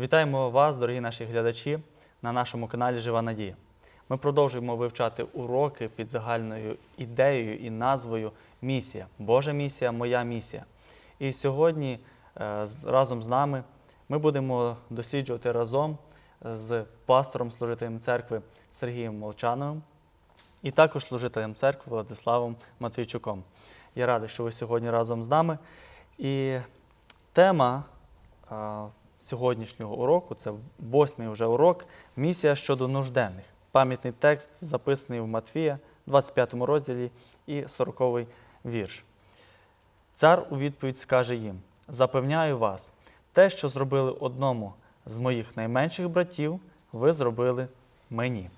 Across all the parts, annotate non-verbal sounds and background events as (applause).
Вітаємо вас, дорогі наші глядачі, на нашому каналі Жива Надія. Ми продовжуємо вивчати уроки під загальною ідеєю і назвою Місія. Божа місія, моя місія. І сьогодні е, разом з нами ми будемо досліджувати разом е, з пастором служителем церкви Сергієм Молчановим і також служителем церкви Владиславом Матвійчуком. Я радий, що ви сьогодні разом з нами. І тема а, сьогоднішнього уроку це восьмий вже урок Місія щодо нужденних. Пам'ятний текст записаний в Матвія, 25 розділі і 40 вірш. Цар у відповідь скаже їм: Запевняю вас, те, що зробили одному з моїх найменших братів, ви зробили мені.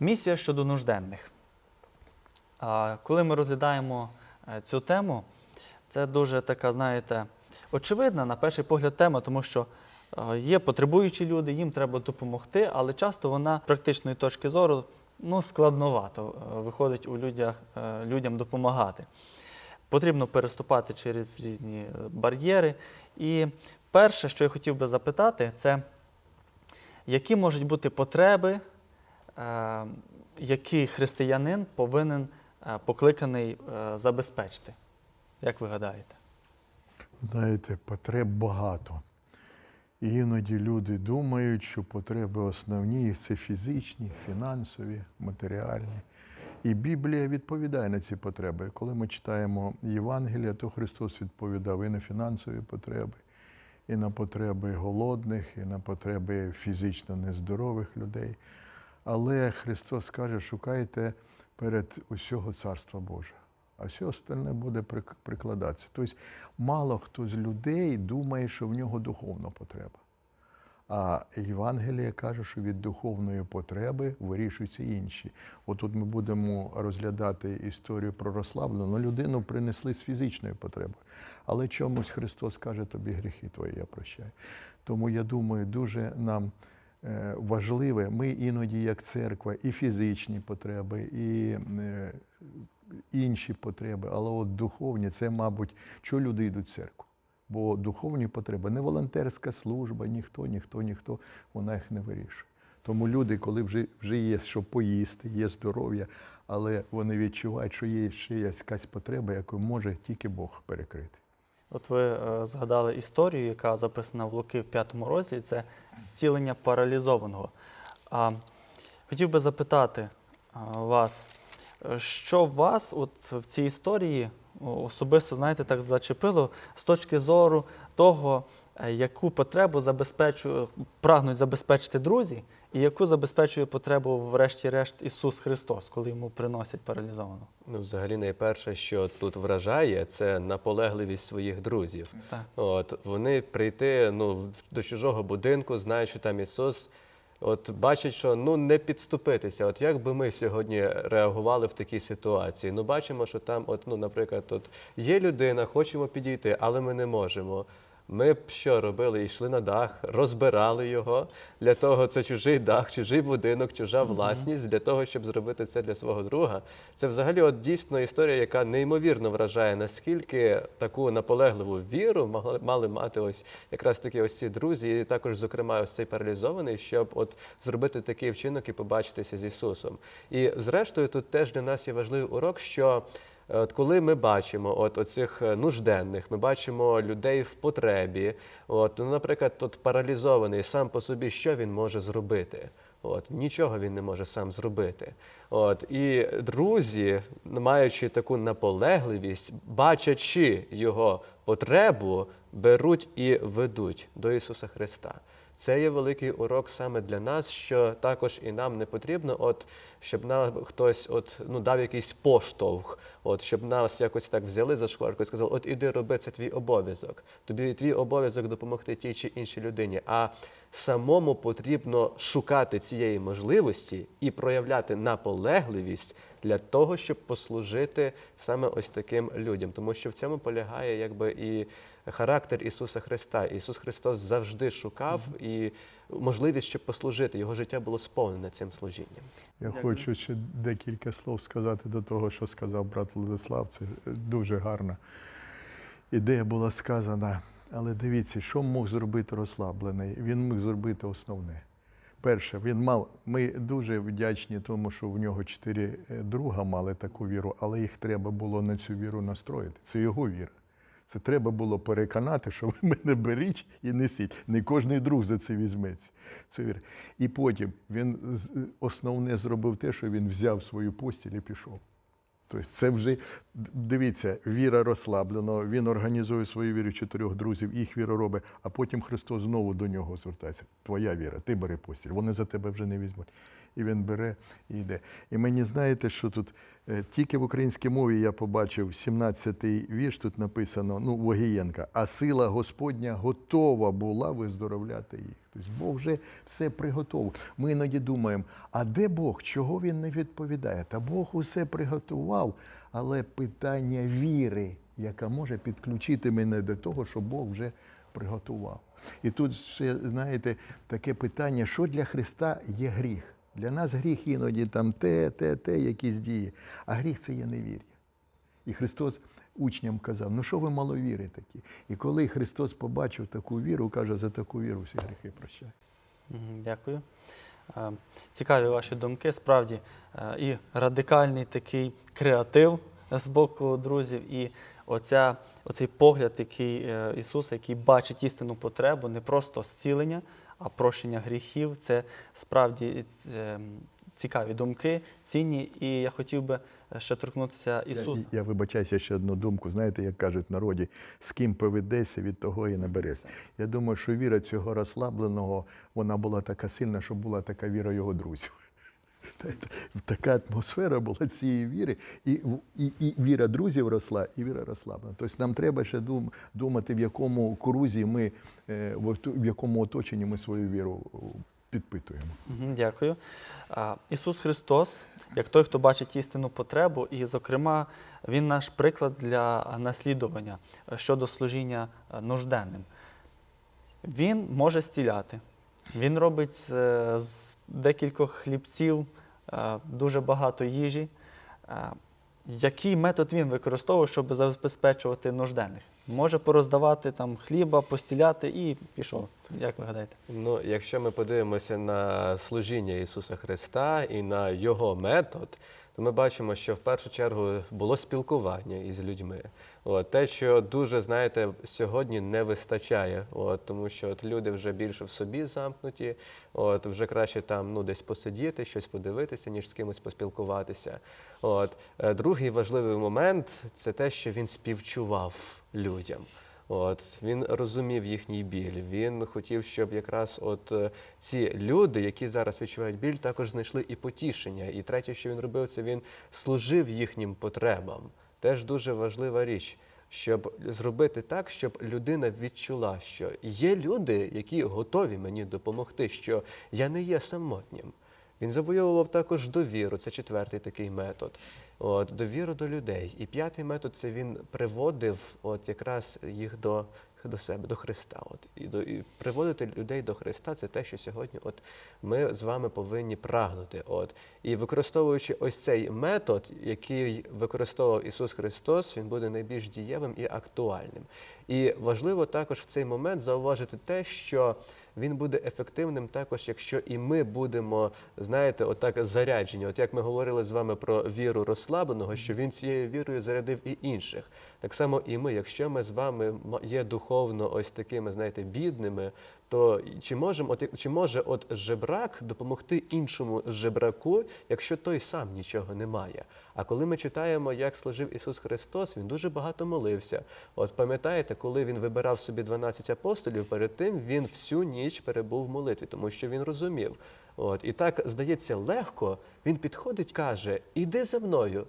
Місія щодо нужденних. Коли ми розглядаємо е, цю тему, це дуже така, знаєте, очевидна на перший погляд тема, тому що е, є потребуючі люди, їм треба допомогти, але часто вона з практичної точки зору ну, складновато е, виходить у людях, е, людям допомагати. Потрібно переступати через різні бар'єри. І перше, що я хотів би запитати, це які можуть бути потреби, які християнин повинен покликаний забезпечити? Як ви гадаєте? Знаєте, потреб багато. І іноді люди думають, що потреби основні це фізичні, фінансові, матеріальні. І Біблія відповідає на ці потреби. Коли ми читаємо Євангелія, то Христос відповідав і на фінансові потреби, і на потреби голодних, і на потреби фізично нездорових людей. Але Христос каже, шукайте перед усього Царства Божого, а все остальне буде прикладатися. Тобто мало хто з людей думає, що в нього духовна потреба. А Євангеліє каже, що від духовної потреби вирішуються інші. Отут ми будемо розглядати історію про розслаблену. Людину принесли з фізичною потребою. Але чомусь Христос каже, тобі гріхи твої я прощаю. Тому я думаю, дуже нам е, важливе, ми іноді, як церква, і фізичні потреби, і е, інші потреби, але от духовні це, мабуть, що люди йдуть в церкву. Бо духовні потреби, не волонтерська служба, ніхто, ніхто, ніхто, вона їх не вирішує. Тому люди, коли вже, вже є що поїсти, є здоров'я, але вони відчувають, що є ще якась потреба, яку може тільки Бог перекрити. От ви е, згадали історію, яка записана в Луки в п'ятому розділі, це зцілення паралізованого. А, хотів би запитати вас, е, що вас от в цій історії особисто, знаєте, так зачепило з точки зору того, е, яку потребу забезпечує, прагнуть забезпечити друзі, і яку забезпечує потребу, врешті-решт, Ісус Христос, коли йому приносять паралізованого. Ну, взагалі, найперше, що тут вражає, це наполегливість своїх друзів. Так. От вони прийти ну, до чужого будинку, знають, що там Ісус. От бачать, що ну не підступитися. От як би ми сьогодні реагували в такій ситуації? Ну бачимо, що там, от, ну, наприклад, от є людина, хочемо підійти, але ми не можемо. Ми б що робили? Йшли на дах, розбирали його. Для того це чужий дах, чужий будинок, чужа власність, для того, щоб зробити це для свого друга. Це взагалі от дійсно історія, яка неймовірно вражає, наскільки таку наполегливу віру мали мати ось якраз таки ось ці друзі, і також, зокрема, ось цей паралізований, щоб от зробити такий вчинок і побачитися з Ісусом. І зрештою, тут теж для нас є важливий урок, що. Е, От коли ми бачимо от оцих е, нужденних, ми бачимо людей в потребі. От, ну, наприклад, тут паралізований сам по собі, що він може зробити? От, нічого він не може сам зробити. От, і друзі, маючи таку наполегливість, бачачи його потребу, беруть і ведуть до Ісуса Христа. Це є великий урок саме для нас, що також і нам не потрібно, от щоб нам хтось от, ну, дав якийсь поштовх, от, щоб нас якось так взяли за шкварку і сказали, от іди роби, це твій обов'язок. Тобі твій обов'язок допомогти тій чи іншій людині. А самому потрібно шукати цієї можливості і проявляти наполегливість для того, щоб послужити саме ось таким людям. Тому що в цьому полягає якби і характер Ісуса Христа. Ісус Христос завжди шукав і можливість, щоб послужити. Його життя було сповнене цим служінням. Я Дякую. хочу ще декілька слов сказати до того, що сказав брат Владислав. Це дуже гарна ідея була сказана. Але дивіться, що мог зробити розслаблений? Він міг зробити основне. Перше, він мав. Ми дуже вдячні тому, що в нього чотири е, друга мали таку віру, але їх треба було на цю віру настроїти. Це його віра. Це треба було переконати, що (laughs) ви мене беріть і несіть. Не кожний друг за це візьметься. Це віра. І потім він з- основне зробив те, що він взяв свою постіль і пішов. Тобто це вже дивіться, віра розслаблена. Він організує свою віру чотирьох друзів, їх віра робить, а потім Христос знову до нього звертається. Твоя віра, ти бери постіль. Вони за тебе вже не візьмуть. І він бере і йде. І мені знаєте, що тут е, тільки в українській мові я побачив 17-й вірш, тут написано, ну, Вогієнка, а сила Господня готова була виздоровляти їх. Тобто Бог вже все приготував. Ми іноді думаємо, а де Бог? Чого він не відповідає? Та Бог усе приготував, але питання віри, яка може підключити мене до того, що Бог вже приготував. І тут ще, знаєте, таке питання, що для Христа є гріх? Для нас гріх іноді там те, те, те, якісь дії. А гріх це є невір'я. І Христос учням казав: ну що ви маловіри такі? І коли Христос побачив таку віру, каже, за таку віру всі гріхи прощає. Дякую. Е, Цікаві ваші думки. Справді е, і радикальний такий креатив з боку друзів, і оця, оцей погляд, який е, Ісуса, який бачить істинну потребу, не просто зцілення, а прощення гріхів. Це справді е, цікаві думки, цінні. І я хотів би ще торкнутися Ісуса. Я, я вибачаюся ще одну думку. Знаєте, як кажуть в народі, з ким поведеться, від того і набереться. Я думаю, що віра цього розслабленого вона була така сильна, що була така віра його друзів. (laughs) Така атмосфера була цієї віри, і, і, і віра друзів росла, і віра розслаблена. Тобто нам треба ще дум, думати, в якому крузі ми, е, в, якому оточенні ми свою віру підпитуємо. Дякую. Ісус Христос, як той, хто бачить істинну потребу, і, зокрема, Він наш приклад для наслідування е, щодо служіння е, нужденним. Він може зціляти. Він робить е, з декількох хлібців дуже багато їжі. Е, Який метод він використовує, щоб забезпечувати нужденних? Може пороздавати там хліба, постіляти і пішов. Як ви гадаєте? Ну, якщо ми подивимося на служіння Ісуса Христа і на Його метод, то ми бачимо, що в першу чергу було спілкування із людьми. От, те, що дуже, знаєте, сьогодні не вистачає, от, тому що от люди вже більше в собі замкнуті, от, вже краще там ну, десь посидіти, щось подивитися, ніж з кимось поспілкуватися. От. Е, Другий важливий момент це те, що він співчував людям. От він розумів їхній біль. Він хотів, щоб якраз от е, ці люди, які зараз відчувають біль, також знайшли і потішення. І третє, що він робив, це він служив їхнім потребам. Теж дуже важлива річ, щоб зробити так, щоб людина відчула, що є люди, які готові мені допомогти, що я не є самотнім. Він завойовував також довіру, це четвертий такий метод. От, довіру до людей. І п'ятий метод це він приводив от якраз їх до, до себе, до Христа. От, і, до, і приводити людей до Христа це те, що сьогодні от, ми з вами повинні прагнути. От. І використовуючи ось цей метод, який використовував Ісус Христос, він буде найбільш дієвим і актуальним. І важливо також в цей момент зауважити те, що він буде ефективним також, якщо і ми будемо, знаєте, отак заряджені. От як ми говорили з вами про віру розслабленого, що він цією вірою зарядив і інших. Так само і ми, якщо ми з вами є духовно ось такими, знаєте, бідними, то чи можемо, от, чи може от жебрак допомогти іншому жебраку, якщо той сам нічого не має? А коли ми читаємо, як служив Ісус Христос, він дуже багато молився. От пам'ятаєте, коли він вибирав собі 12 апостолів, перед тим він всю ніч перебув в молитві, тому що він розумів. От і так здається легко. Він підходить, каже: Іди за мною.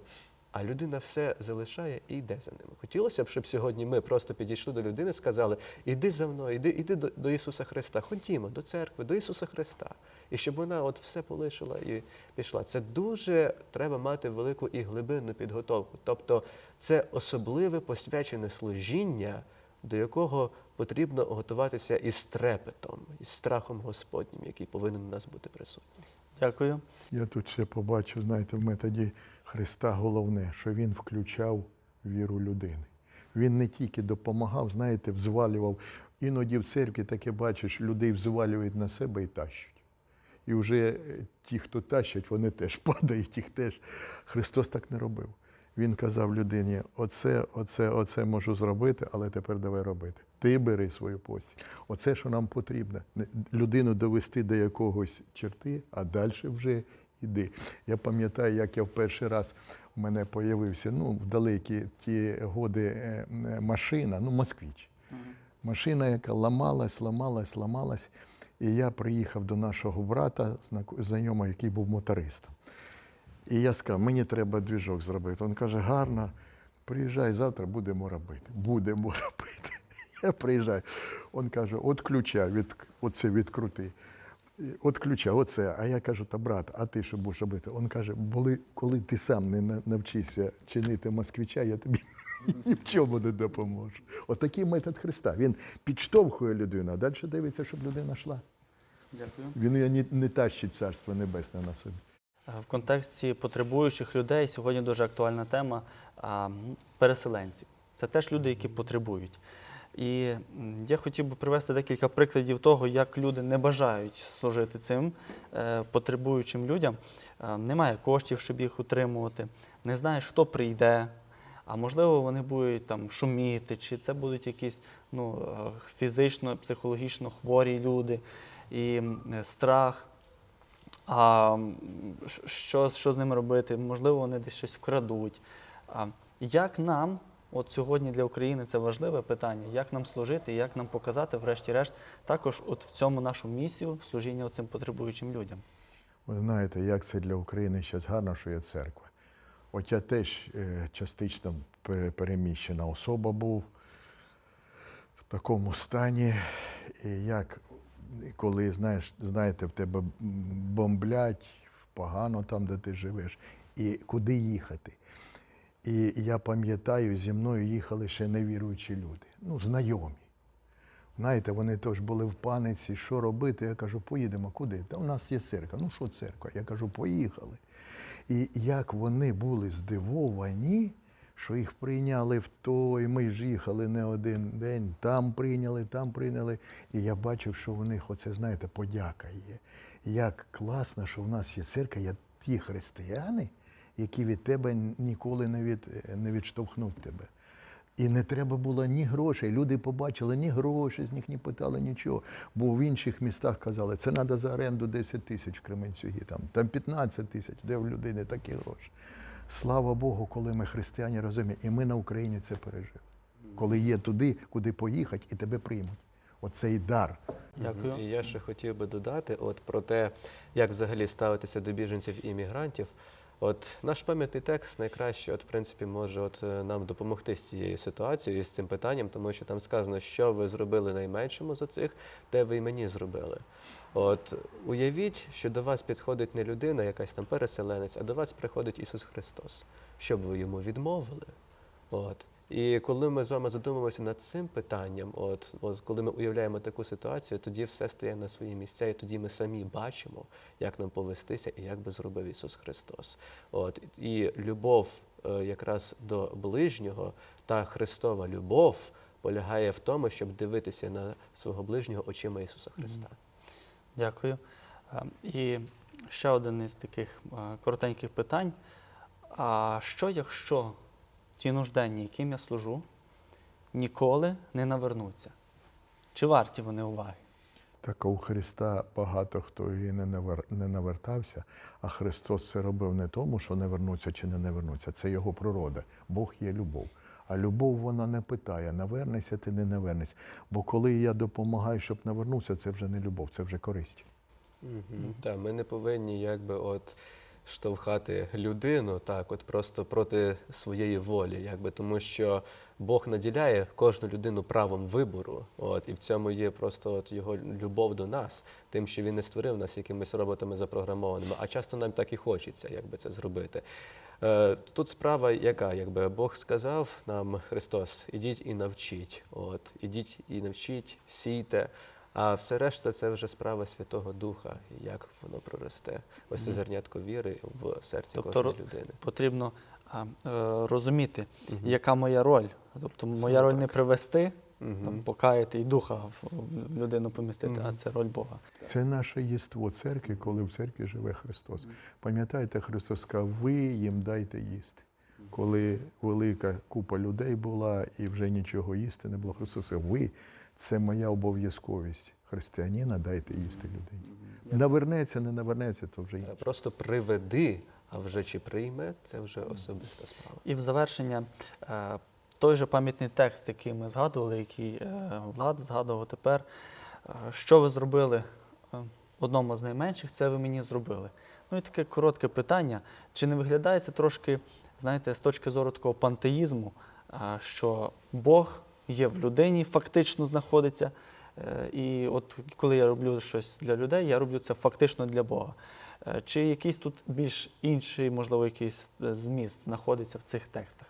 А людина все залишає і йде за ними. Хотілося б, щоб сьогодні ми просто підійшли до людини, сказали: Іди за мною, іди, іди до, до Ісуса Христа, ходімо до церкви, до Ісуса Христа. І щоб вона от все полишила і пішла. Це дуже треба мати велику і глибинну підготовку. Тобто це особливе посвячене служіння, до якого потрібно готуватися із трепетом, із страхом Господнім, який повинен у нас бути присутній. Дякую. Я тут ще побачив, знаєте, в методі Христа головне, що він включав віру людини. Він не тільки допомагав, знаєте, взвалював. Іноді в церкві таке бачиш, людей взвалюють на себе і тащать. І вже е, ті, хто тащать, вони теж (laughs) падають, їх теж. Христос так не робив. Він казав людині: оце, оце, оце можу зробити, але тепер давай робити. Ти бери свою постіль. Оце, що нам потрібно. Людину довести до якогось черти, а далі вже йди. Я пам'ятаю, як я в перший раз у мене появився ну, в далекі ті годи е, е, машина, ну, москвіч. Машина, яка ламалась, ламалась, ламалась. І я приїхав до нашого брата, знайомого, який був мотористом. І я сказав, мені треба двіжок зробити. Він каже, гарно, приїжджай завтра, будемо робити. Будемо (laughs) робити. (laughs) Я приїжджаю. Він каже, от ключа, від, оце відкрути. От ключа, оце. А я кажу, та брат, а ти що будеш робити? Він каже, коли, коли ти сам не навчишся чинити москвича, я тобі (laughs) ні в чому не допоможу. Отакий метод Христа. Він підштовхує людину, а далі дивиться, щоб людина йшла. Дякую. Він її не, не тащить царство небесне на собі. Е, В контексті потребуючих людей сьогодні дуже актуальна тема переселенців. Це теж люди, які потребують. І я хотів би привести декілька прикладів того, як люди не бажають служити цим е, потребуючим людям. Е, Немає коштів, щоб їх утримувати, не знаєш, хто прийде. А можливо, вони будуть там шуміти, чи це будуть якісь ну, е, фізично, психологічно хворі люди, і страх. А що, що з ними робити? Можливо, вони десь щось вкрадуть. Як нам, от сьогодні для України це важливе питання, як нам служити, як нам показати, врешті-решт, також от в цьому нашу місію служіння цим потребуючим людям. Ви знаєте, як це для України зараз гарно, що є церква. От я теж е, частично переміщена особа був в такому стані, і як коли знаєш, знаєте, в тебе бомблять, погано там, де ти живеш, і куди їхати. І я пам'ятаю, зі мною їхали ще невіруючі люди, ну, знайомі. Знаєте, вони теж були в паниці, що робити. Я кажу, поїдемо куди? Та у нас є церква. Ну що церква? Я кажу, поїхали. І як вони були здивовані, що їх прийняли в той, ми ж їхали не один день, там прийняли, там прийняли. І я бачив, що у них оце, знаєте, подяка є. Як класно, що в нас є церква, є ті християни, які від тебе ніколи не, від, не відштовхнуть тебе. І не треба було ні грошей. Люди побачили, ні грошей з них не питали нічого. Бо в інших містах казали, це треба за оренду 10 тисяч в Кременцюгі, там, там 15 тисяч, де в людини такі гроші. Слава Богу, коли ми християні розуміємо, і ми на Україні це пережили. Коли є туди, куди поїхати, і тебе приймуть. Оцей дар. Дякую. І я ще хотів би додати, от про те, як взагалі ставитися до біженців і іммігрантів. От наш пам'ятний текст найкраще, от в принципі, може от е, нам допомогти з цією ситуацією і з цим питанням, тому що там сказано, що ви зробили найменшому з оцих, те ви й мені зробили. От уявіть, що до вас підходить не людина, якась там переселенець, а до вас приходить Ісус Христос, щоб ви йому відмовили. От. І коли ми з вами задумуємося над цим питанням, от, от коли ми уявляємо таку ситуацію, тоді все стає на свої місця, і тоді ми самі бачимо, як нам повестися і як би зробив Ісус Христос. От, і любов е, якраз до ближнього та Христова любов полягає в тому, щоб дивитися на свого ближнього очима Ісуса Христа. Дякую. Е, І ще один із таких е, коротеньких питань. А що, якщо ті нужденні, яким я служу, ніколи не навернуться? Чи варті вони уваги? Так у Христа багато хто і не навер- не навертався, а Христос це робив не тому, що не вернуться чи не не вернуться. Це його природа. Бог є любов. А любов вона не питає, навернешся ти не навернешся. Бо коли я допомагаю, щоб навернувся, це вже не любов, це вже користь. Угу. Так, ми не повинні якби от штовхати людину так, от просто проти своєї волі, якби тому що Бог наділяє кожну людину правом вибору. От і в цьому є просто от його любов до нас, тим, що він не створив нас якимись роботами запрограмованими. А часто нам так і хочеться, якби це зробити. Е, Тут справа яка, якби Бог сказав нам Христос, ідіть і навчіть. От, ідіть і навчіть, сійте. А все решта це вже справа Святого Духа, як воно проросте. Ось це зернятко віри в серці Тобто кожної людини. Потрібно а, е, розуміти, яка моя роль. Тобто, моя роль не привести, там, покаяти і духа в, в людину помістити, а це роль Бога. Це наше єство церкви, коли в церкві живе Христос. Пам'ятаєте, Христос сказав, ви їм дайте їсти. Коли велика купа людей була і вже нічого їсти не було, Христос сказав, ви це моя обов'язковість. Християнина дайте їсти людині. Навернеться, не навернеться, то вже інше. Просто приведи, а вже чи прийме, це вже особиста справа. І в завершення е, той же пам'ятний текст, який ми згадували, який е, Влад згадував тепер. Е, Що ви зробили одному з найменших, це ви мені зробили. Ну і таке коротке питання. Чи не виглядає це трошки, знаєте, з точки зору такого пантеїзму, що Бог є в людині, фактично знаходиться. е, І от коли я роблю щось для людей, я роблю це фактично для Бога. Е, Чи якийсь тут більш інший, можливо, якийсь е, зміст знаходиться в цих текстах?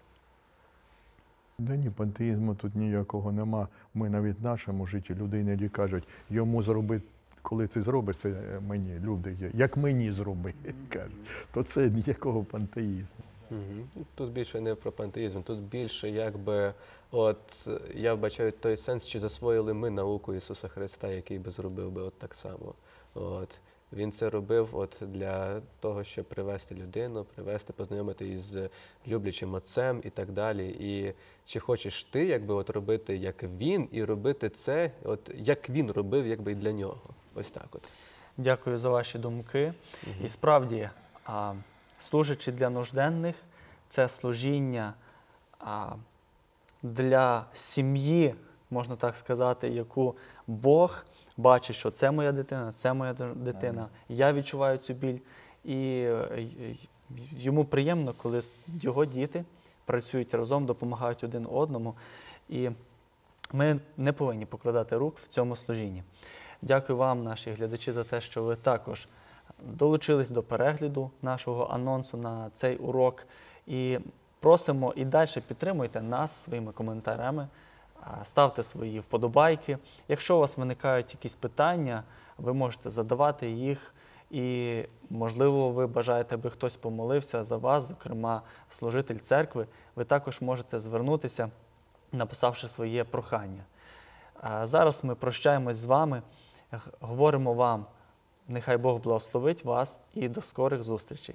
Да ні, пантеїзму тут ніякого нема. Ми навіть в нашому житті люди іноді кажуть, йому зроби, коли ти зробиш, це мені, люди. Як мені зроби, (laughs) кажуть. То це ніякого пантеїзму. Угу. Тут більше не про пантеїзм, тут більше якби от я вбачаю той сенс, чи засвоїли ми науку Ісуса Христа, який би зробив би от так само. От. Він це робив от для того, щоб привести людину, привести, познайомити із люблячим отцем і так далі. І чи хочеш ти якби от робити як він, і робити це, от як він робив, якби і для нього. Ось так от. Дякую за ваші думки. І справді, а, служачи для нужденних, це служіння для сім'ї, можна так сказати, яку Бог бачить, що це моя дитина, це моя дитина. Я відчуваю цю біль. І е, йому приємно, коли його діти працюють разом, допомагають один одному. І ми не повинні покладати рук в цьому служінні. Дякую вам, наші глядачі, за те, що ви також долучились до перегляду нашого анонсу на цей урок. І просимо і далі підтримуйте нас своїми коментарями, ставте свої вподобайки. Якщо у вас виникають якісь питання, ви можете задавати їх. І, можливо, ви бажаєте, аби хтось помолився за вас, зокрема, служитель церкви. Ви також можете звернутися, написавши своє прохання. Зараз ми прощаємось з вами, говоримо вам, нехай Бог благословить вас і до скорих зустрічей.